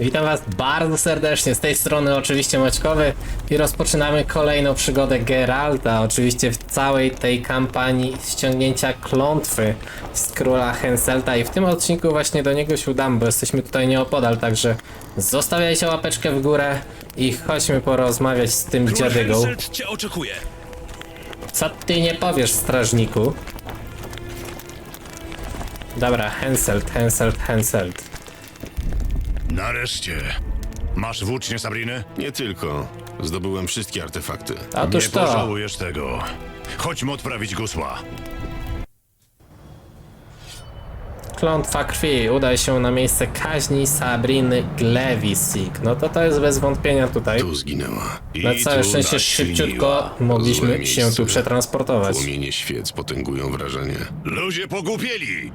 Witam Was bardzo serdecznie, z tej strony oczywiście Maćkowy i rozpoczynamy kolejną przygodę Geralta, oczywiście w całej tej kampanii ściągnięcia klątwy z króla Henselta i w tym odcinku właśnie do niego się udamy, bo jesteśmy tutaj nieopodal, także zostawiajcie łapeczkę w górę i chodźmy porozmawiać z tym Król dziadygą. Henselt cię oczekuje. Co ty nie powiesz, strażniku? Dobra, Henselt, Henselt, Henselt. Nareszcie. Masz włócznie Sabriny? Nie tylko. Zdobyłem wszystkie artefakty. Otóż Nie to. pożałujesz tego. Chodźmy odprawić gusła. Klątwa krwi. Udaj się na miejsce kaźni Sabriny Glewisik. No to to jest bez wątpienia tutaj. Tu zginęła. Na I całe tu szczęście szybciutko mogliśmy się miejsce. tu przetransportować. Płomienie świec potęgują wrażenie. Ludzie pogłupieli!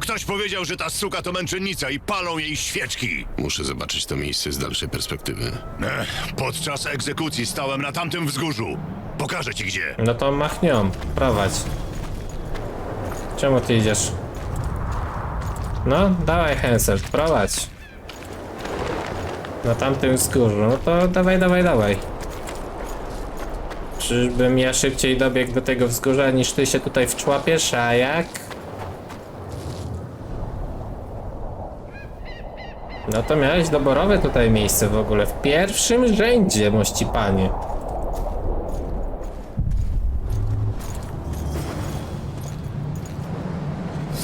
Ktoś powiedział, że ta suka to męczennica i palą jej świeczki. Muszę zobaczyć to miejsce z dalszej perspektywy. Ech, podczas egzekucji stałem na tamtym wzgórzu. Pokażę ci gdzie. No to machnią. Prowadź. Czemu ty idziesz? No, dawaj Henselt, prowadź. Na tamtym wzgórzu. No to dawaj, dawaj, dawaj. Czyżbym ja szybciej dobiegł do tego wzgórza niż ty się tutaj wczłapiesz, a jak? No to miałeś doborowe tutaj miejsce w ogóle, w pierwszym rzędzie, mości panie.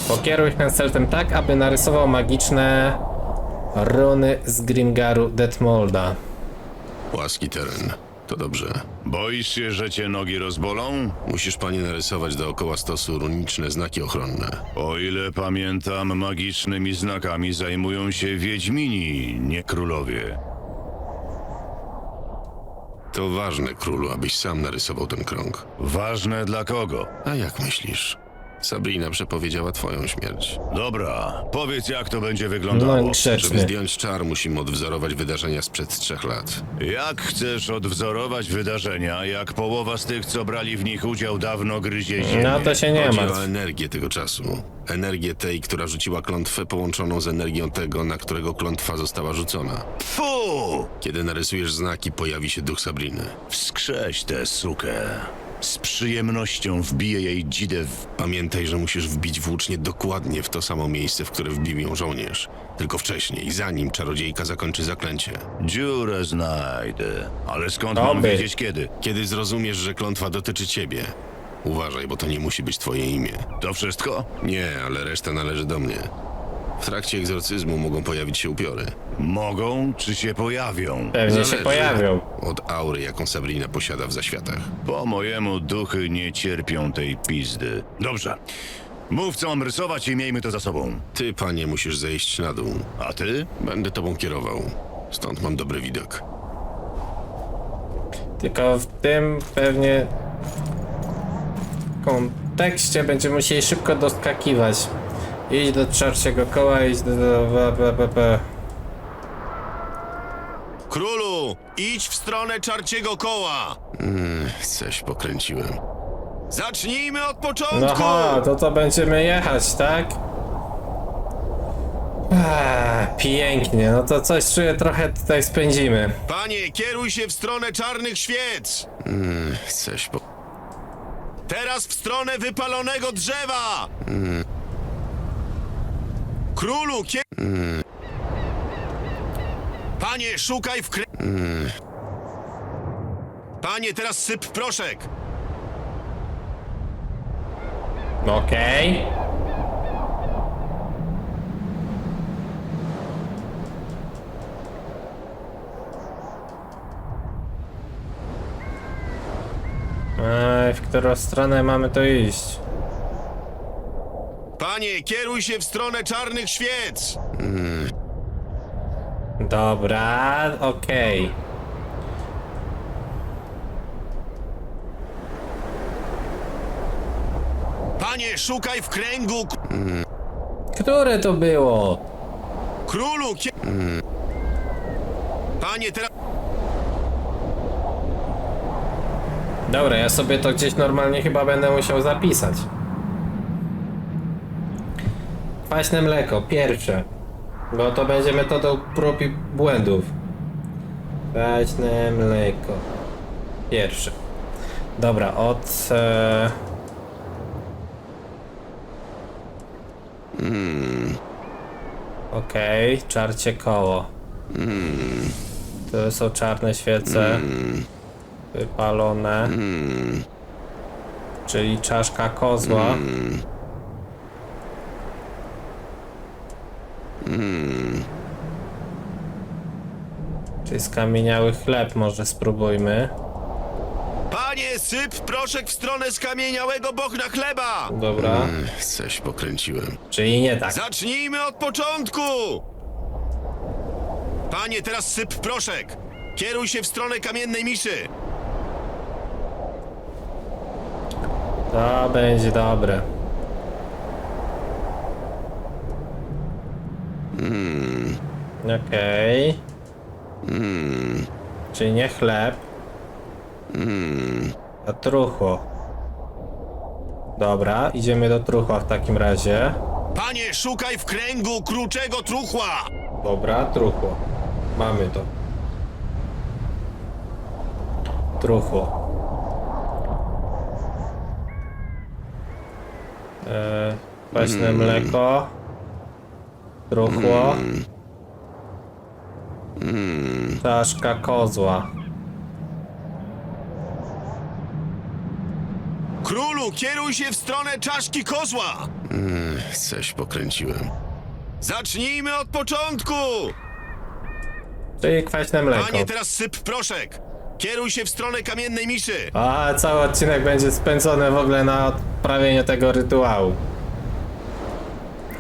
Pokieruj Henseltem tak, aby narysował magiczne runy z Grimgaru Detmolda. Łaski teren. To dobrze. Boisz się, że cię nogi rozbolą? Musisz panie narysować dookoła stosu runiczne znaki ochronne. O ile pamiętam, magicznymi znakami zajmują się wiedźmini, nie królowie. To ważne, królu, abyś sam narysował ten krąg. Ważne dla kogo? A jak myślisz? Sabrina przepowiedziała twoją śmierć. Dobra, powiedz jak to będzie No wyglądało. Żeby grzeczny. zdjąć czar, musimy odwzorować wydarzenia sprzed trzech lat. Jak chcesz odwzorować wydarzenia, jak połowa z tych, co brali w nich udział, dawno gryzie ziemię? No to się nie Chodzi martw. o energię tego czasu. Energię tej, która rzuciła klątwę, połączoną z energią tego, na którego klątwa została rzucona. Fu! Kiedy narysujesz znaki, pojawi się duch Sabriny. Wskrześ tę sukę. Z przyjemnością wbiję jej dzidę w... Pamiętaj, że musisz wbić włócznie dokładnie w to samo miejsce, w które wbił ją żołnierz. Tylko wcześniej, zanim czarodziejka zakończy zaklęcie. Dziurę znajdę. Ale skąd mam wiedzieć kiedy? Kiedy zrozumiesz, że klątwa dotyczy ciebie, uważaj, bo to nie musi być twoje imię. To wszystko? Nie, ale reszta należy do mnie. W trakcie egzorcyzmu mogą pojawić się upiory. Mogą, czy się pojawią? Pewnie się Zależy pojawią. Od aury, jaką Sabrina posiada w zaświatach. Po mojemu duchy nie cierpią tej pizdy. Dobrze. Mów, co mam rysować i miejmy to za sobą. Ty, panie, musisz zejść na dół. A ty? Będę tobą kierował. Stąd mam dobry widok. Tylko w tym pewnie kontekście będziemy musieli szybko doskakiwać. Idź do czarciego koła, idź do... do, do, do, do. Królu, idź w stronę czarciego koła! Mm, coś pokręciłem. Zacznijmy od początku! No ha, to to będziemy jechać, tak? Eee, pięknie, no to coś czuję trochę tutaj spędzimy. Panie, kieruj się w stronę czarnych świec! Mm, coś po... Teraz w stronę wypalonego drzewa! Królu, kie... Panie, szukaj w kre... Panie, teraz syp proszek! Okej. Ej, w którą stronę mamy to iść? Panie, kieruj się w stronę czarnych świec! Dobra, okej. Panie, szukaj w kręgu... k- Które to było? Królu, kie... Panie, teraz... Dobra, ja sobie to gdzieś normalnie chyba będę musiał zapisać. Kwaśne mleko, pierwsze. Bo to będzie metodą prób i błędów. Kwaśne mleko. Pierwszy. Dobra, od... E... Okej, czarcie koło. Tu są czarne świece. Wypalone. Czyli czaszka kozła. Czyli skamieniały chleb może spróbujmy. Panie, syp proszek w stronę skamieniałego bochna chleba! Dobra. Mm, Coś pokręciłem. Czyli nie tak. Zacznijmy od początku! Panie, teraz syp proszek. Kieruj się w stronę kamiennej miszy. To będzie dobre. Okej. Czyli nie chleb. A truchło. Dobra, idziemy do truchła w takim razie. Panie, szukaj w kręgu kruczego truchła! Dobra, truchło. Mamy to. Truchło. Eee, kwaśne mleko. Truchło. Czaszka kozła. Królu, kieruj się w stronę czaszki kozła! Coś pokręciłem. Zacznijmy od początku! Czyli kwaśne mleko. Panie, teraz syp proszek. Kieruj się w stronę kamiennej miszy. A cały odcinek będzie spędzony w ogóle na odprawieniu tego rytuału.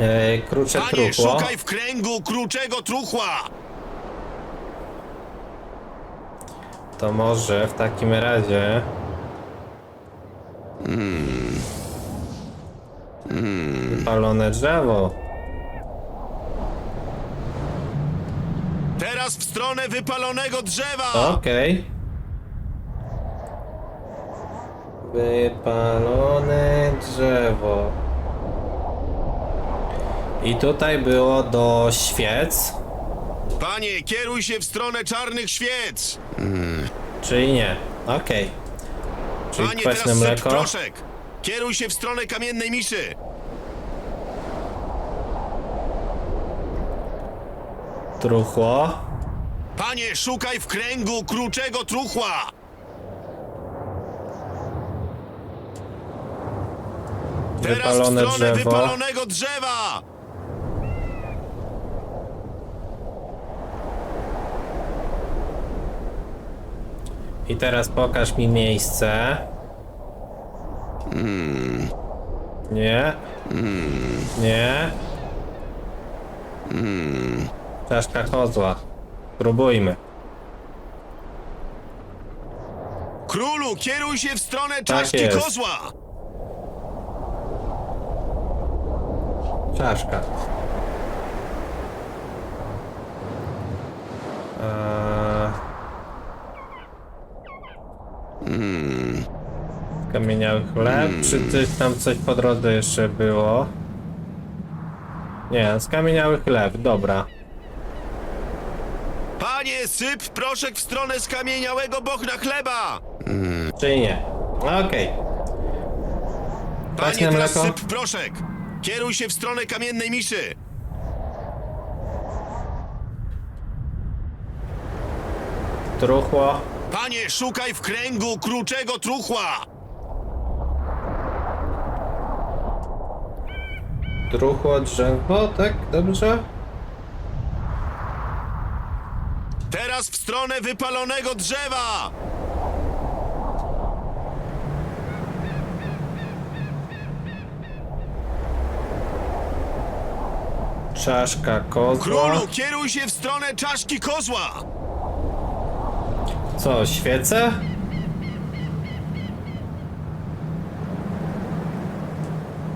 Eee, krucze Panie, truchło. szukaj w kręgu kruczego truchła! To może w takim razie. Wypalone drzewo. Teraz w stronę wypalonego drzewa! Okej. Wypalone drzewo. I tutaj było do świec, Panie, kieruj się w stronę czarnych świec! czyli nie. Okej. Czyli Panie, kwaśne teraz syp mleko. proszek. Kieruj się w stronę kamiennej miszy. Truchło. Panie, szukaj w kręgu kruczego truchła! Teraz Wypalone w stronę drzewo. wypalonego drzewa! I teraz pokaż mi miejsce. Nie. Nie. Czaszka kozła. Spróbujmy. Królu, kieruj się w stronę czaszki jest. kozła! Czaszka. Eee... Kamieniały chleb, czy coś tam coś po drodze jeszcze było? Nie, skamieniały chleb, dobra. Panie, syp proszek w stronę skamieniałego bochna chleba! Czyli nie. Okej. Panie, Kwaśne teraz mleko? syp proszek. Kieruj się w stronę kamiennej miszy. Truchło. Panie, szukaj w kręgu kruczego truchła! Truchło, drzewo, tak? Dobrze? Teraz w stronę wypalonego drzewa! Czaszka kozła. Królu, kieruj się w stronę czaszki kozła! Co, świece?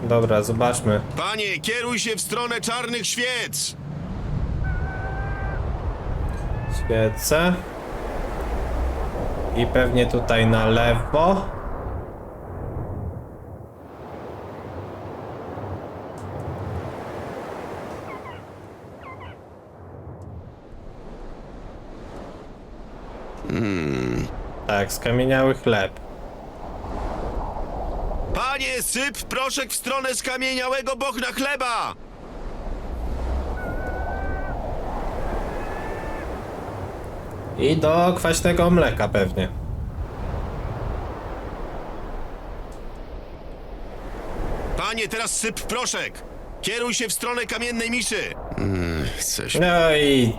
Dobra, zobaczmy. Panie, kieruj się w stronę czarnych świec! Świece. I pewnie tutaj na lewo. Tak, skamieniały chleb. Panie, syp proszek w stronę skamieniałego bochna chleba! I do kwaśnego mleka pewnie. Panie, teraz syp proszek! Kieruj się w stronę kamiennej miszy! Chcesz... No i...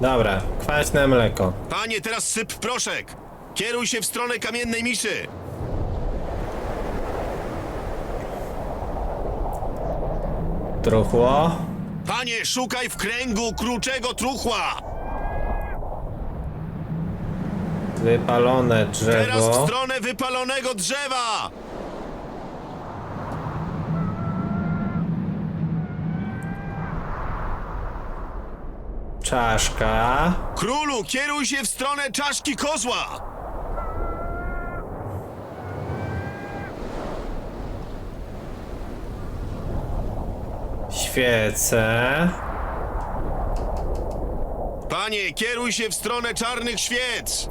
Dobra, kwaśne mleko. Panie, teraz syp proszek! Kieruj się w stronę kamiennej miszy! Truchło. Panie, szukaj w kręgu kruczego truchła! Wypalone Teraz w drzewo. stronę wypalonego drzewa! Czaszka. Królu, kieruj się w stronę czaszki kozła! Świece. Panie, kieruj się w stronę czarnych świec!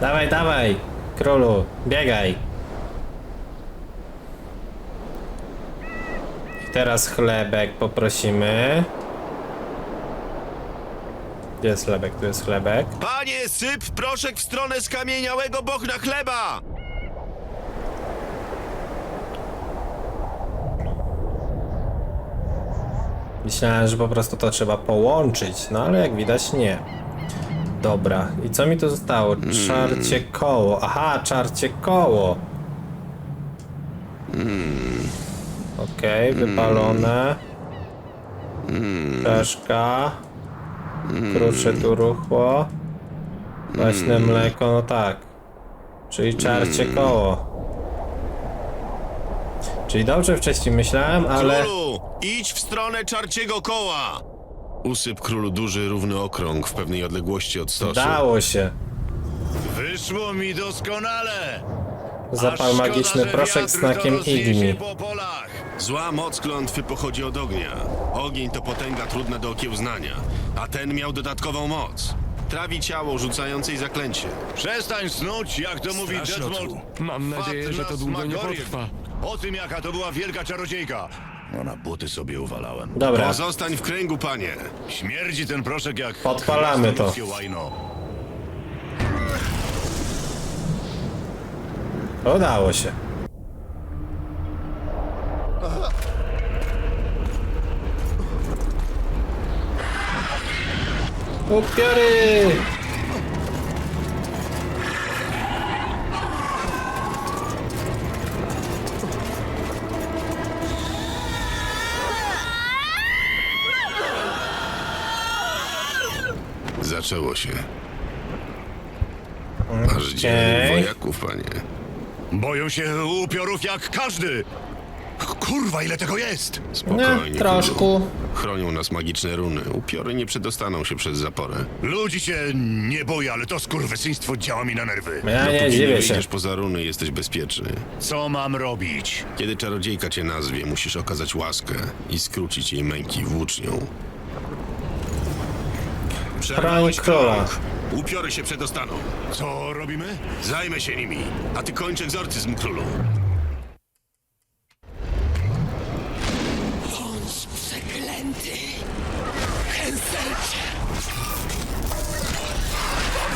Dawaj, dawaj, królu, biegaj. Teraz chlebek poprosimy. Gdzie jest chlebek? Tu jest chlebek. Panie, syp proszek w stronę skamieniałego bochna chleba! Myślałem, że po prostu to trzeba połączyć, no ale jak widać nie. Dobra, i co mi tu zostało? Czarcie koło. Aha, czarcie koło. Okej, wypalone. Czaszka. Krucze tu ruchło. Właśnie mleko, no tak. Czyli czarcie koło. Czyli dobrze wcześniej myślałem, ale... Królu, idź w stronę czarciego koła! Usyp królu duży, równy okrąg w pewnej odległości od stosu. Dało się. Wyszło mi doskonale! Zapal magiczny proszek z znakiem Igni. po polach. Zła moc klątwy pochodzi od ognia. Ogień to potęga trudna do okiełznania, a ten miał dodatkową moc. Trawi ciało rzucającej zaklęcie. Przestań snuć, jak to mówi Straszno Detmold. tu. Mam nadzieję, że to długo nie potrwa. O tym, jaka to była wielka czarodziejka. No na buty sobie uwalałem. Dobra, Pozostań w kręgu, panie. Śmierdzi ten proszek jak... Podpalamy to. łajno. udało się. Upiory! Zaczęło się. Masz dzień Okej. wojaków, panie. Boją się upiorów jak każdy. Kurwa, ile tego jest? Spokojnie. Nie, troszkę. królu. Chronią nas magiczne runy. Upiory nie przedostaną się przez zaporę. Ludzi się nie boję, ale to skurwysyństwo działa mi na nerwy. Ja nie Dopóki nie dziwię się. wyjdziesz poza runy, jesteś bezpieczny. Co mam robić? Kiedy czarodziejka cię nazwie, musisz okazać łaskę i skrócić jej męki włócznią. Chroń króla. Upiory się przedostaną. Co robimy? Zajmę się nimi, a ty kończ egzorcyzm królu.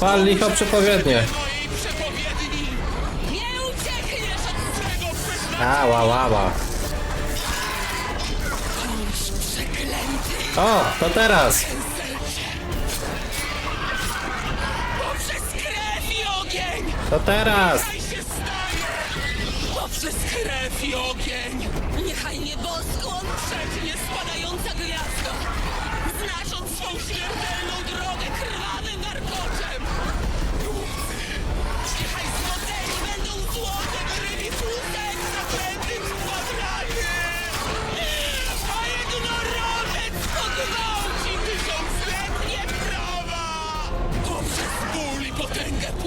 Pal licho przepowiednie. Ała, ała. O, to teraz! To teraz! Poprzez krew i ogień! Niechaj nieboskłon przetnie spadająca gwiazda! Znacząc swą śmiertelną drogę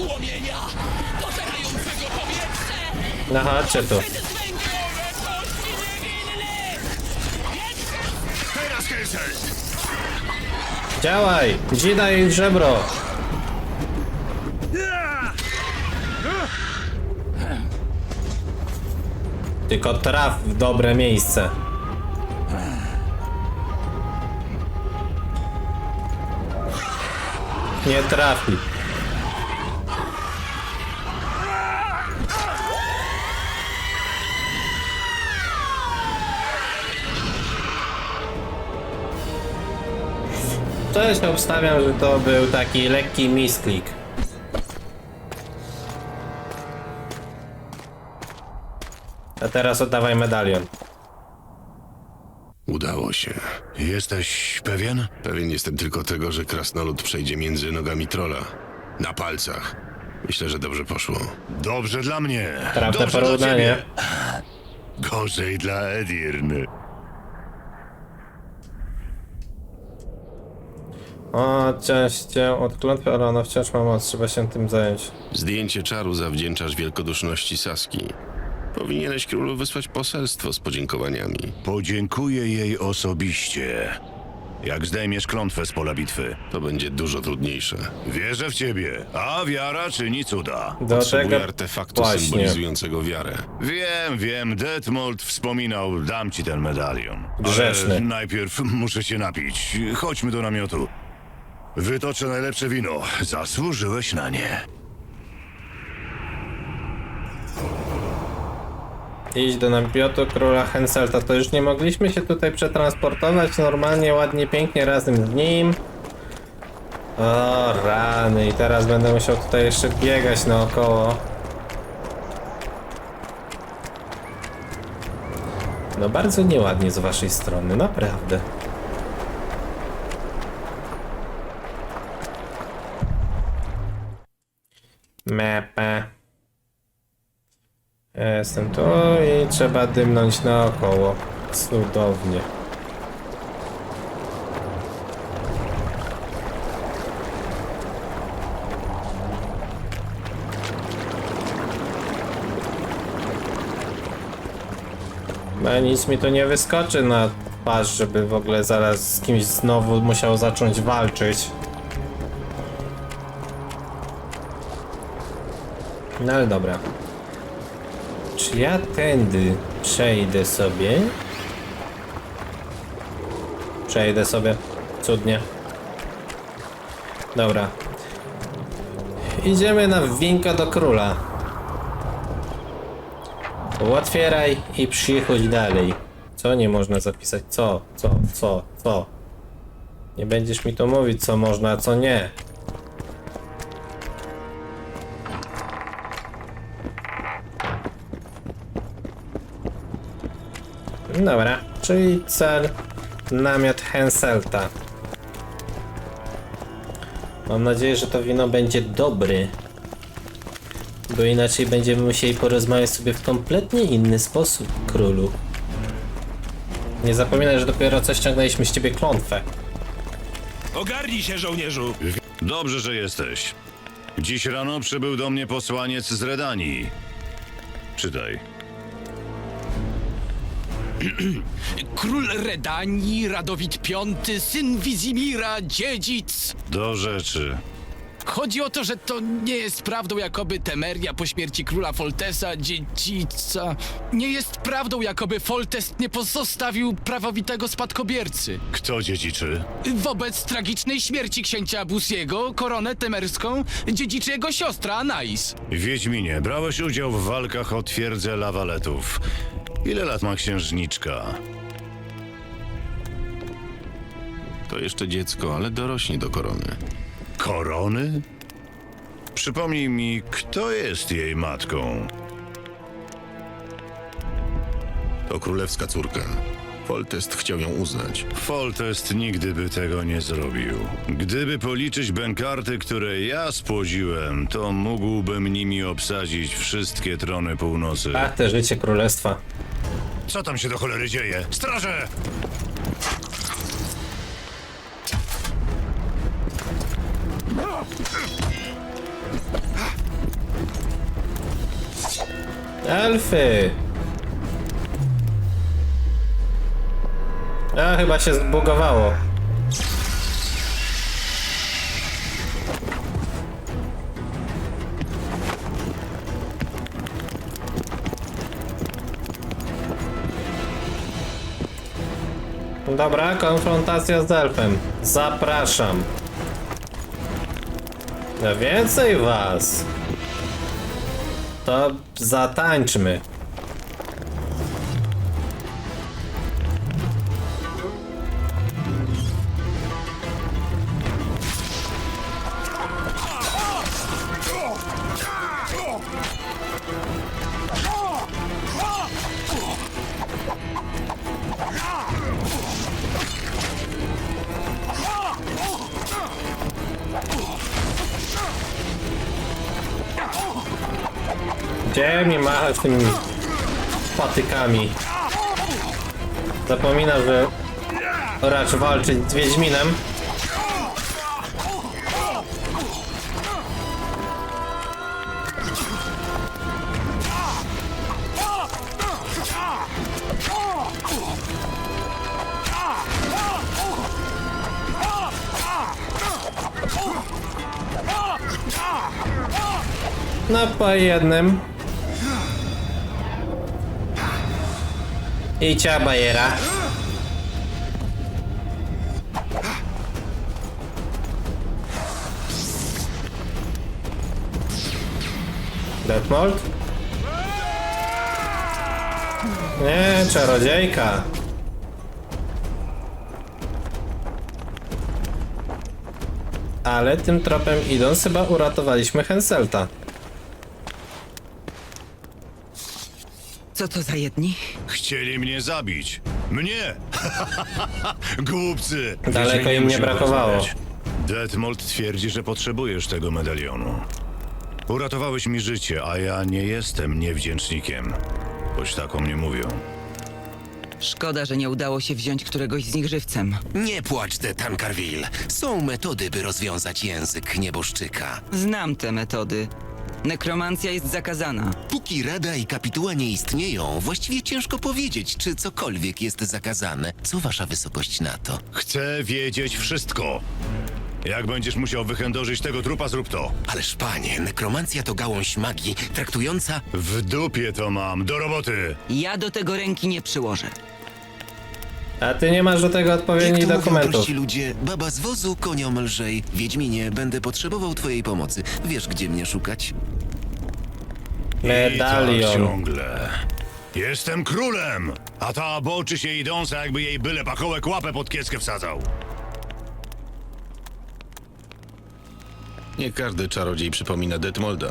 płomienia! Pożerającego powietrze! Niewinnych! Teraz, Henselt! Działaj! Dzida jej żebro! Tylko traf w dobre miejsce. Nie trafi. Cześć, obstawiam, że to był taki lekki misklik. A teraz oddawaj medalion. Udało się. Jesteś pewien? Pewien jestem tylko tego, że krasnolud przejdzie między nogami trola. Na palcach. Myślę, że dobrze poszło. Dobrze dla mnie. Prawda Dobrze dla porównanie. ciebie. Gorzej dla Edirny. O, odciąć cię od klątwy, ale ona wciąż ma moc, trzeba się tym zająć. Zdjęcie czaru zawdzięczasz wielkoduszności Saski. Powinieneś królu wysłać poselstwo z podziękowaniami. Podziękuję jej osobiście. Jak zdejmiesz klątwę z pola bitwy. To będzie dużo trudniejsze. Wierzę w ciebie, a wiara czyni cuda. Do Potrzebuję tego artefaktu właśnie. symbolizującego wiarę. Wiem, wiem, Detmold wspominał, dam ci ten medalion. Grzeczny. Ale najpierw muszę się napić. Chodźmy do namiotu. Wytoczę najlepsze wino. Zasłużyłeś na nie. Iść do namiotu króla Henselta. To już nie mogliśmy się tutaj przetransportować normalnie, ładnie, pięknie razem z nim. O, rany. I teraz będę musiał tutaj jeszcze biegać naokoło. No bardzo nieładnie z waszej strony, naprawdę. Mepe. Ja jestem tu i trzeba dymnąć naokoło. Cudownie. No nic mi tu nie wyskoczy na twarz, żeby w ogóle zaraz z kimś znowu musiał zacząć walczyć. No ale dobra. Czy ja tędy przejdę sobie? Przejdę sobie. Cudnie. Dobra. Idziemy na winko do króla. Otwieraj i przychodź dalej. Co nie można zapisać? Co? Co? Co? Co? Nie będziesz mi tu mówić, co można, a co nie. Dobra, czyli cel namiot Henselta. Mam nadzieję, że to wino będzie dobry. Bo inaczej będziemy musieli porozmawiać sobie w kompletnie inny sposób, królu. Nie zapominaj, że dopiero co ściągnęliśmy z ciebie klątwę. Ogarnij się, żołnierzu! Dobrze, że jesteś. Dziś rano przybył do mnie posłaniec z Redanii. Czytaj. Król Redanii, Radowid V, syn Wizimira, dziedzic. Do rzeczy. Chodzi o to, że to nie jest prawdą, jakoby Temeria po śmierci króla Foltesa, dziedzica. Nie jest prawdą, jakoby Foltest nie pozostawił prawowitego spadkobiercy. Kto dziedziczy? Wobec tragicznej śmierci księcia Abusiego, koronę temerską dziedziczy jego siostra Anais. Wiedźminie, brałeś udział w walkach o twierdzę lawaletów. Ile lat ma księżniczka? To jeszcze dziecko, ale dorośnie do korony. Korony? Przypomnij mi, kto jest jej matką? To królewska córka. Foltest chciał ją uznać. Foltest nigdy by tego nie zrobił. Gdyby policzyć bękarty, które ja spłodziłem, to mógłbym nimi obsadzić wszystkie trony północy. Ach, te życie królestwa. Co tam się do cholery dzieje? Straże! Elfy! A, chyba się zbugowało. Dobra, konfrontacja z elfem. Zapraszam. No więcej was. To zatańczmy. Gdzie mi machać tymi patykami? Zapominam, że racz walczyć z Wiedźminem. No jednym. I cia bajera. Detmold? Nie, czarodziejka. Ale tym tropem idąc chyba uratowaliśmy Henselta. Co to za jedni? Chcieli mnie zabić. Mnie! Głupcy! Daleko im nie brakowało. Detmold twierdzi, że potrzebujesz tego medalionu. Uratowałeś mi życie, a ja nie jestem niewdzięcznikiem. Choć tak o mnie mówią. Szkoda, że nie udało się wziąć któregoś z nich żywcem. Nie płacz, de Tancarville. Są metody, by rozwiązać język nieboszczyka. Znam te metody. Nekromancja jest zakazana. Póki Rada i Kapituła nie istnieją, właściwie ciężko powiedzieć, czy cokolwiek jest zakazane. Co wasza wysokość na to? Chcę wiedzieć wszystko. Jak będziesz musiał wychędożyć tego trupa, zrób to. Ależ panie, nekromancja to gałąź magii, traktująca... W dupie to mam. Do roboty! Ja do tego ręki nie przyłożę. A ty nie masz do tego Jak odpowiednich to mówią dokumentów. prości ludzie, baba z wozu, koniom lżej. Wiedźminie, będę potrzebował twojej pomocy. Wiesz, gdzie mnie szukać? I tak Medalion. ciągle. Jestem królem! A ta boczy się idąca, jakby jej byle pachołek łapę pod kieckę wsadzał. Nie każdy czarodziej przypomina Detmolda.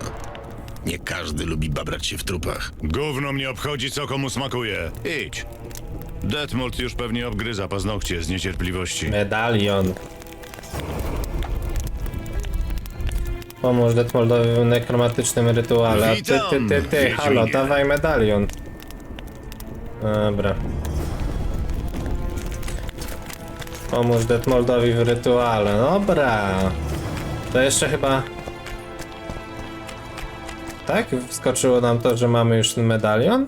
Nie każdy lubi babrać się w trupach. Gówno mnie obchodzi, co komu smakuje. Idź. Detmold już pewnie obgryza paznokcie z niecierpliwości. Medalion. Pomóż Detmoldowi w nekromatycznym rytuale. A Ty, ty, ty, ty, Witam, halo, Wiedźminie. dawaj medalion. Dobra. Pomóż Detmoldowi w rytuale. Dobra. To jeszcze chyba... Tak? Wskoczyło nam to, że mamy już ten medalion?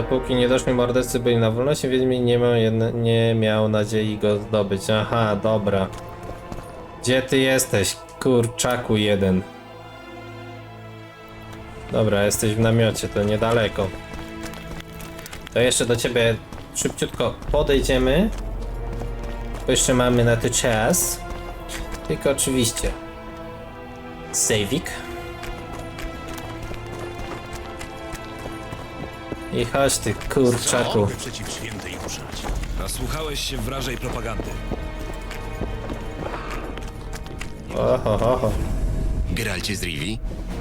Dopóki nie doszli mordercy byli na wolności, Wiedźmin nie miał, jedne, nie miał nadziei go zdobyć. Aha, dobra. Gdzie ty jesteś, kurczaku jeden? Dobra, jesteś w namiocie, to niedaleko. To jeszcze do ciebie szybciutko podejdziemy. Bo jeszcze mamy na to czas. Tylko oczywiście. Sejwik. I chodź ty kurczaku. przeciw świętej ruszać. Nasłuchałeś się wrażej propagandy. Oho, ho, ho. Geralcie z Rivi,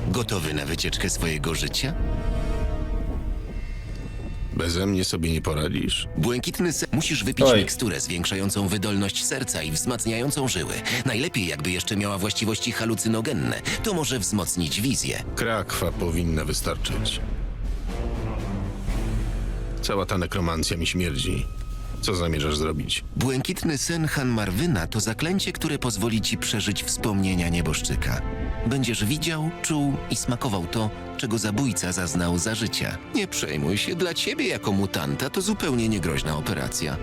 gotowy na wycieczkę swojego życia? Beze mnie sobie nie poradzisz. Błękitny ser... Musisz wypić Oj. miksturę zwiększającą wydolność serca i wzmacniającą żyły. Najlepiej jakby jeszcze miała właściwości halucynogenne. To może wzmocnić wizję. Krakwa powinna wystarczyć. Cała ta nekromancja mi śmierdzi. Co zamierzasz zrobić? Błękitny sen Han Marwyna to zaklęcie, które pozwoli ci przeżyć wspomnienia nieboszczyka. Będziesz widział, czuł i smakował to, czego zabójca zaznał za życia. Nie przejmuj się, dla ciebie jako mutanta to zupełnie niegroźna operacja.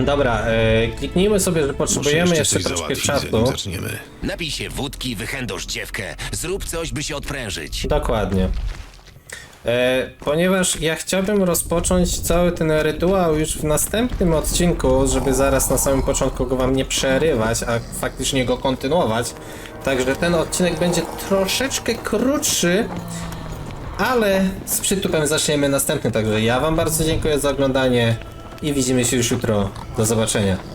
Dobra, e, kliknijmy sobie, że potrzebujemy jeszcze troszkę czasu. zanim zaczniemy. Napij się wódki, wychędosz dziewkę, zrób coś, by się odprężyć. Dokładnie. E, ponieważ ja chciałbym rozpocząć cały ten rytuał już w następnym odcinku, żeby zaraz na samym początku go wam nie przerywać, a faktycznie go kontynuować. Także ten odcinek będzie troszeczkę krótszy, ale z przytupem zaczniemy następny. Także ja wam bardzo dziękuję za oglądanie i widzimy się już jutro. Do zobaczenia.